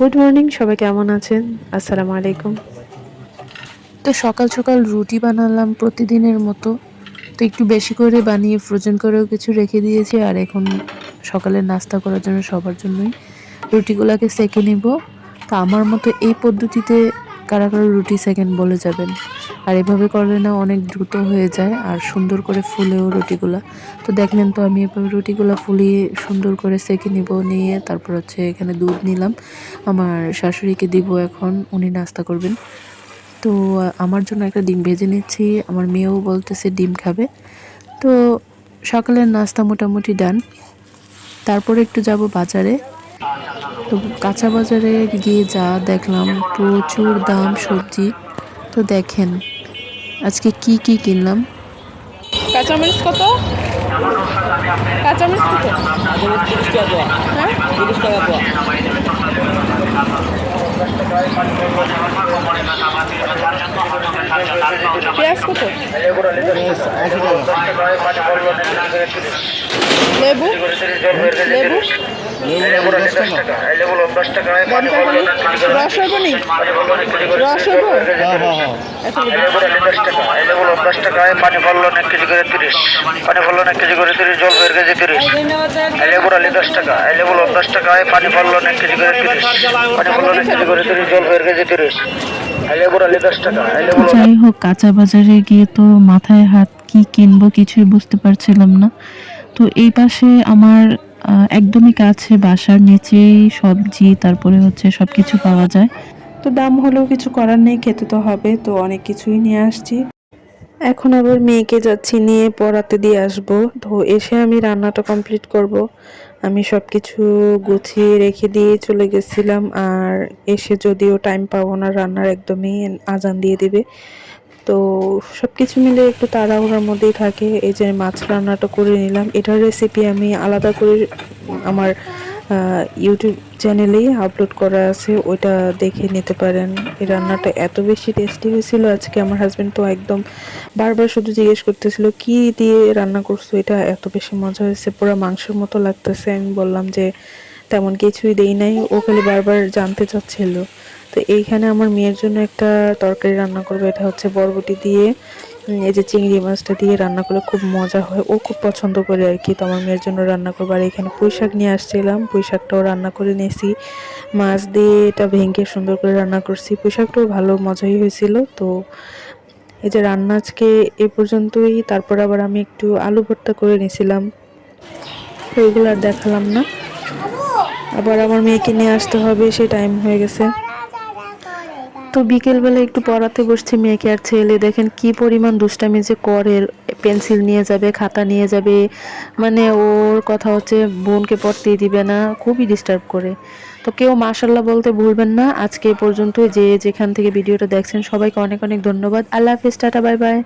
Good morning সবাই কেমন আছেন? আসসালামু আলাইকুম। তো সকাল সকাল রুটি বানালাম প্রতিদিনের মতো। তো একটু বেশি করে বানিয়ে ফ্রোজেন করেও কিছু রেখে দিয়েছি, আর এখন সকালে নাস্তা করার জন্য সবার জন্যই রুটিগুলোকে সেকে নিব। তো আমার মতো এই পদ্ধতিতে কারা কারা রুটি সেকেন্ড বলে যাবেন। আর এভাবে করলে না অনেক দ্রুত হয়ে যায় আর সুন্দর করে ফুলেও রুটিগুলা। তো দেখলেন তো আমি এভাবে রুটিগুলা ফুলিয়ে সুন্দর করে সেকে নিব, নিয়ে তারপর হচ্ছে এখানে দুধ নিলাম। আমার শাশুড়িকে দিব এখন, উনি নাস্তা করবেন। তো আমার জন্য একটা ডিম ভেজে নিচ্ছি, আমার মেয়েও বলতেছে ডিম খাবে। তো সকালের নাস্তা মোটামুটি ডান। তারপরে একটু যাব বাজারে। তো কাঁচা বাজারে গিয়ে যা দেখলাম প্রচুর দাম সবজি। তো দেখেন আজকে কি কি কিনলাম? কাঁচামরিচ কত? কাঁচামরিচ কত? হ্যাঁ? পেঁয়াজ কত? লেবু? লেবু? রস হইব নি রস হইব দশ টাকায় পানি ফলন এক কেজি করে তিরিশ পানি ফলন এক কেজি করে তিরিশ জল বের কেজি তিরিশ লেবুর আলি দশ টাকা লেবুর দশ টাকায় পানি ফলন এক কেজি করে তিরিশ কেজি করে তিরিশ জল বের কেজি তিরিশ। যাই হোক, কাঁচা বাজারে গিয়ে তো মাথায় হাত কি কিনবো কিছুই বুঝতে পারছিলাম না। তো এই পাশে আমার একদমই কাছে বাসার নিচেই সবজি, তারপরে হচ্ছে সবকিছু পাওয়া যায়। তো দাম হলেও কিছু করার নেই, খেতে তো হবে, তো অনেক কিছুই নিয়ে আসছি। এখন আবার মেয়েকে যাচ্ছি, নিয়ে পড়াতে দিয়ে আসব। তো এসে আমি রান্নাটা কমপ্লিট করব। আমি সব কিছু গুছিয়ে রেখে দিয়ে চলে গেছিলাম, আর এসে যদিও টাইম পাবো না, রান্নার একদমই আজান দিয়ে দেবে। তো সব কিছু মিলে একটু তাড়াহুড়ার মধ্যেই থাকে, এই যে মাছ রান্নাটা করে নিলাম। এটার রেসিপি আমি আলাদা করে আমার ইউটিউব চ্যানেলেই আপলোড করা আছে, ওইটা দেখে নিতে পারেন। এই রান্নাটা এত বেশি টেস্টি হয়েছিল, আজকে আমার হাজব্যান্ড তো একদম বারবার শুধু জিজ্ঞেস করতেছিল, কি দিয়ে রান্না করছ? এটা এত বেশি মজা হয়েছে, পুরো মাংসের মতো লাগতেছে। আমি বললাম যে, তেমন কিছুই দেই নাই, ও খালি বারবার জানতে চাচ্ছিল। তো এইখানে আমার মেয়ের জন্য একটা তরকারি রান্না করব, এটা হচ্ছে বরবটি দিয়ে। এই যে চিংড়ি মাছটা দিয়ে রান্না করলে খুব মজা হয়। ও খুব পছন্দ করে আর কি। তো আমার মেয়ের জন্য রান্না করব। আর এখানে পুঁই শাক নিয়ে আসছিলাম। পুঁই শাকটাও রান্না করে নিয়েছি। মাছ দিয়ে এটা ভেঙে সুন্দর করে রান্না করছি। পুঁই শাকটাও ভালো মজাই হয়েছিল। তো এই যে রান্না আজকে এ পর্যন্তই। তারপর আবার আমি একটু আলু ভর্তা করে নিয়েছিলাম। ওইগুলো আর দেখালাম না। আবার আমার মেয়েকে নিয়ে আসতে হবে। সে টাইম হয়ে গেছে। তো বিকেলবেলা একটু পড়াতে বসছে মেয়েকে আর ছেলে। দেখেন কি পরিমাণ দুষ্টামি যে করে। পেন্সিল নিয়ে যাবে, খাতা নিয়ে যাবে। মানে ওর কথা হচ্ছে, বোনকে পড়তেই দিবে না। খুবই ডিস্টার্ব করে। তো কেউ মাশাল্লাহ বলতে ভুলবেন না। আজকে পর্যন্ত যে যেখান থেকে ভিডিওটা দেখছেন, সবাইকে অনেক অনেক ধন্যবাদ। আল্লাহ হাফিজ, টাটা, বাই বাই।